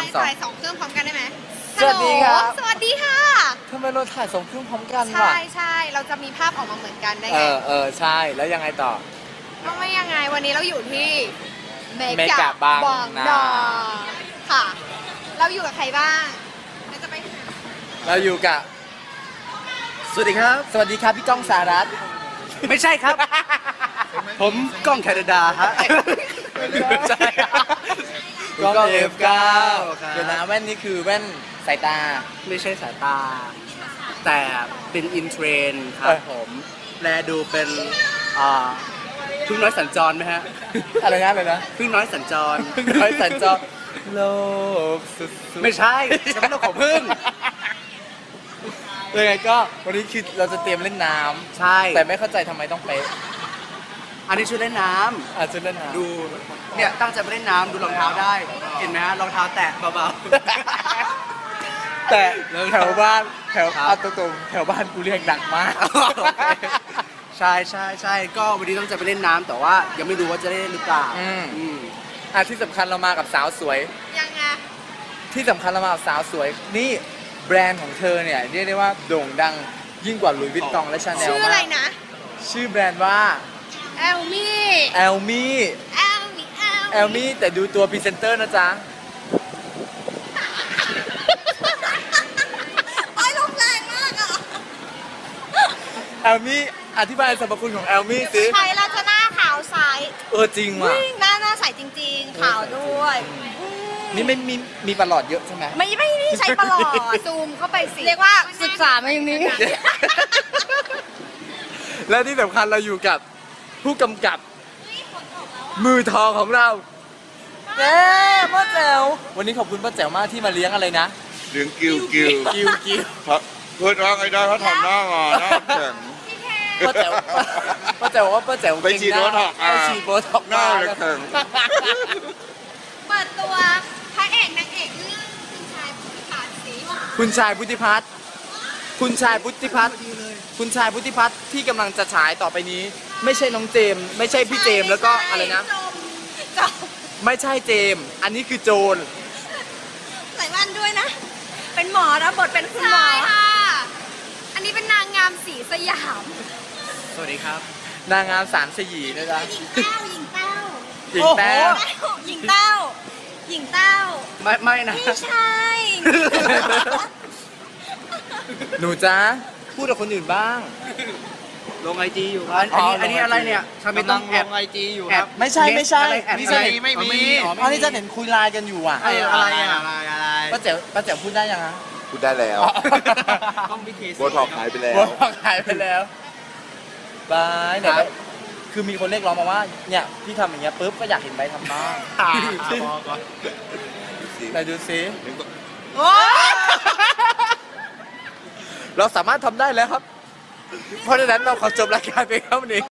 ามสองถ่ายสองเครื่องพร้อมกันได้ไหมสวัสดีครับฮัลโหลสวัสดีค่ะทำไมเราถ่ายสองเครื่องพร้อมกันวะ ใช่ใช่เราจะมีภาพออกมาเหมือนกันได้เอไงอเออใช่ แล้วยังไงต่อก็ไม่ยังไงวันนี้เราอยู่ที่เมเมกะบางนา นาค่ะ เราอยู่กับใครบ้างเราจะไปหาเราอยู่กับ สวัสดีครับ สวัสดีครับพี่ก้องสารัตน์ไม่ใช่ครับ ผมก้องแคนาดาฮะใช่ ก้อง F9 เดี๋ยวนะแว่นนี่คือแว่นสายตา ไม่ใช่สายตา แต่เป็นอินเทรนด์ครัเอบอผม แลดูเป็นอ่าพึ่งน้อยสัญจรไหมฮะอะไรนะอะไรนะพึ่งน้อยสัญจรพึ่งน้อยสัญจรโลกสุดๆไม่ใช่จะเป็นโลกของพึ่งยังไงก็วันนี้คือเราจะเตรียมเล่นน้ใช่ำแต่ไม่เข้าใจทำไมต้องเป๊ะอันนี้ชุดเล่นน้ำอาจจะเล่นน้ำดูเนี่ยตั้งใจไปเล่นน้ำดูรองเท้าได้ เห็นไหมฮะรองเท้าแตะเบา แต่แถวบ้านแถวครับ เอาตรงๆแถวบ้านกูเรียกดังมากๆ ใช่ใช่ใช่ก็วันนี้ตั้งใจไปเล่นน้ำแต่ว่ายังไม่รู้ว่าจะได้เล่นหรือเปล่าอืม อืมอะที่สำคัญเรามากับสาวสวย ยังไงที่สำคัญเรามากับสาวสวย นี่แบรนด์ของเธอเนี่ยเรียกได้ว่าโด่งดังยิ่งกว่าหลุยส์วิตตองและชาแนลชื่ออะไรมากนะ ชื่อแบรนด์ว่า แอลมี่ แอลมี่ แอลมี่แอลมี่แต่ดูตัวพรีเซนเตอร์นะจ๊ะโอ้ยลมแรงมากอะแอลมี่อธิบายสรรพคุณของแอลมี่สิใช้แล้วจะหน้าขาวใสเออจริงว่ะวิ่งหน้าหน้าใสจริง ๆ ขาวด้วยอืมนี่ไม่มีมีประหลอดเยอะใช่ไหมไม่ไม่ได้ใช้ตลอดซูมเข้าไปสิเรียกว่าศึกษามาอย่างนี้ และที่สำคัญเราอยู่กับผู้กำกับ มือทองของเราเย้ป้าแจ๋ววันนี้ขอบคุณป้าแจ๋วมากที่มาเลี้ยงอะไรนะเลี้ยงกิวกิวกิวกิวเพราะเพื่อนว่าไงได้เขาทำหน้างอหน้าแข็งป้าแจ๋วป้าแจ๋วว่าป้าแจ๋วไปฉีดเก่งหน้าโบท็อกซ์ไปอะฉีดโบท็อกซ์หน้าเลยแข็งเปิดตัวพระเอกนางเอกเรื่องคุณชายผู้พิพากษาสีคุณชายพุทธิพัฒน์คุณชายพุทธิพัฒน์คุณชายพุทธิพัฒน์ที่กำลังจะฉายต่อไปนี้ ไม่ใช่น้องเจมส์ไม่ใช่พี่เจมส์แล้วก็อะไรนะ จมจมไม่ใช่เจมส์อันนี้คือโจรใส่แว่นด้วยนะ เป็นหมอนะบทเป็นคุณหมอค่ะ อันนี้เป็นนางงามสีสยามสวัสดีครับ นางงามสามสยีนะจ๊ะหญิงเต้าหญิงเต้าหญิงแต้วหญิงเต้าหญิงเต้าไม่ไม่นะไม่ใช่หนูจ๊ะพูดกับคนอื่นบ้าง ลงไอจีอยู่ครับอ๋อันอนี้ลง IG อันนี้อะไรเนี่ยทำไมต้องแอบไอจีอยู่แอบไม่ใช่ไม่ใช่อะไรแอบนี่อะไรจะเห็นไม่มีอ๋ออ๋อนี่จะเห็นคุยไลน์กันอยู่อะเอออะไรอะอะไรอะไรป้าแจ๋วป้าแจ๋วพูดได้ยังฮะพูดได้แล้วต้องพิเคโบท็อกซ์หายไปแล้วโบท็อกซ์หายไปแล้วบายไหนไปคือมีคนเรียกร้องมาว่าเนี่ยพี่ทำอย่างเงี้ยปุ๊บก็อยากเห็นใบทำบ้างอ่าพอก่อนไหนดูซิเราสามารถทำได้แล้วครับ เพราะฉะนั้นเราขอจบรายการไปครับวันนี้